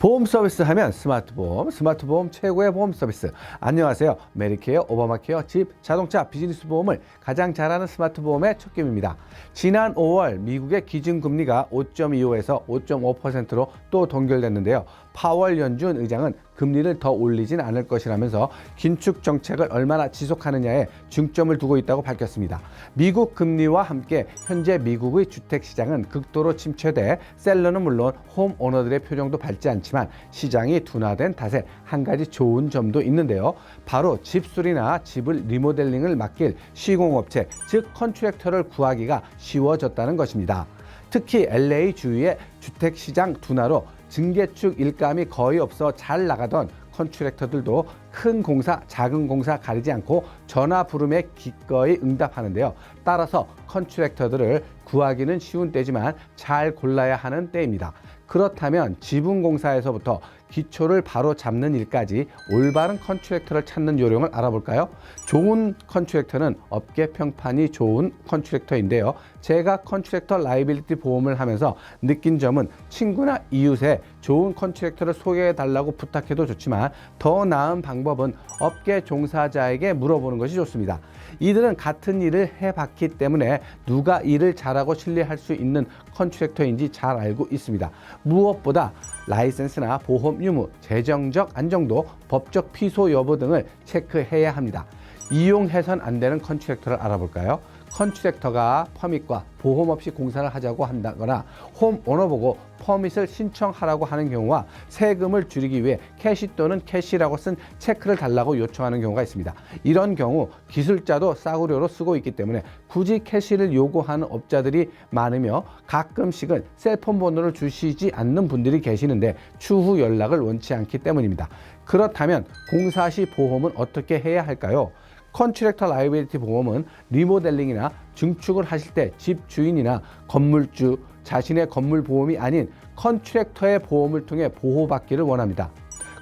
보험 서비스 하면 스마트 보험, 스마트 보험 최고의 보험 서비스. 안녕하세요. 메리케어, 오바마케어, 집, 자동차, 비즈니스 보험을 가장 잘하는 스마트 보험의 척김입니다. 지난 5월 미국의 기준금리가 5.25에서 5.5%로 또 동결됐는데요. 파월 연준 의장은 금리를 더 올리진 않을 것이라면서 긴축 정책을 얼마나 지속하느냐에 중점을 두고 있다고 밝혔습니다. 미국 금리와 함께 현재 미국의 주택 시장은 극도로 침체돼 셀러는 물론 홈 오너들의 표정도 밝지 않지만 시장이 둔화된 탓에 한 가지 좋은 점도 있는데요. 바로 집수리나 집을 리모델링을 맡길 시공업체 즉 컨트랙터를 구하기가 쉬워졌다는 것입니다. 특히 LA 주위의 주택 시장 둔화로 증개축 일감이 거의 없어 잘 나가던 컨트랙터들도 큰 공사, 작은 공사 가리지 않고 전화 부름에 기꺼이 응답하는데요. 따라서 컨트랙터들을 구하기는 쉬운 때지만 잘 골라야 하는 때입니다. 그렇다면 지분 공사에서부터 기초를 바로 잡는 일까지 올바른 컨트랙터를 찾는 요령을 알아볼까요? 좋은 컨트랙터는 업계 평판이 좋은 컨트랙터인데요. 제가 컨트랙터 라이빌리티 보험을 하면서 느낀 점은 친구나 이웃에 좋은 컨트랙터를 소개해 달라고 부탁해도 좋지만 더 나은 방법은 업계 종사자에게 물어보는 것이 좋습니다. 이들은 같은 일을 해 봤기 때문에 누가 일을 잘하고 신뢰할 수 있는 컨트랙터인지 잘 알고 있습니다. 무엇보다 라이센스나 보험 유무, 재정적 안정도, 법적 피소 여부 등을 체크해야 합니다. 이용해선 안 되는 컨트랙터를 알아볼까요? 컨트랙터가 퍼밋과 보험 없이 공사를 하자고 한다거나 홈 오너 보고 퍼밋을 신청하라고 하는 경우와 세금을 줄이기 위해 캐시 또는 캐시라고 쓴 체크를 달라고 요청하는 경우가 있습니다. 이런 경우 기술자도 싸구려로 쓰고 있기 때문에 굳이 캐시를 요구하는 업자들이 많으며 가끔씩은 셀폰 번호를 주시지 않는 분들이 계시는데 추후 연락을 원치 않기 때문입니다. 그렇다면 공사 시 보험은 어떻게 해야 할까요? 컨트랙터 라이빌리티 보험은 리모델링이나 증축을 하실 때 집 주인이나 건물주 자신의 건물 보험이 아닌 컨트랙터의 보험을 통해 보호받기를 원합니다.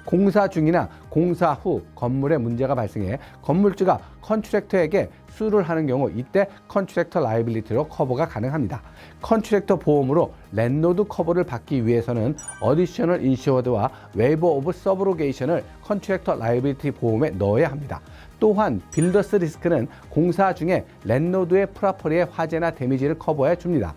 공사 중이나 공사 후 건물에 문제가 발생해 건물주가 컨트랙터에게 수를 하는 경우 이때 컨트랙터 라이빌리티로 커버가 가능합니다. 컨트랙터 보험으로 랜로드 커버를 받기 위해서는 어디셔널 인슈어드와 웨이버 오브 서브로게이션을 컨트랙터 라이빌리티 보험에 넣어야 합니다. 또한 빌더스 리스크는 공사 중에 랜로드의 프라퍼리의 화재나 데미지를 커버해 줍니다.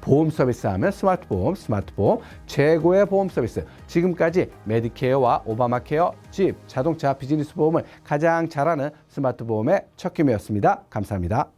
보험 서비스 하면 스마트 보험, 스마트 보험 최고의 보험 서비스. 지금까지 메디케어와 오바마 케어, 집, 자동차, 비즈니스 보험을 가장 잘하는 스마트 보험의 첫 김이었습니다. 감사합니다.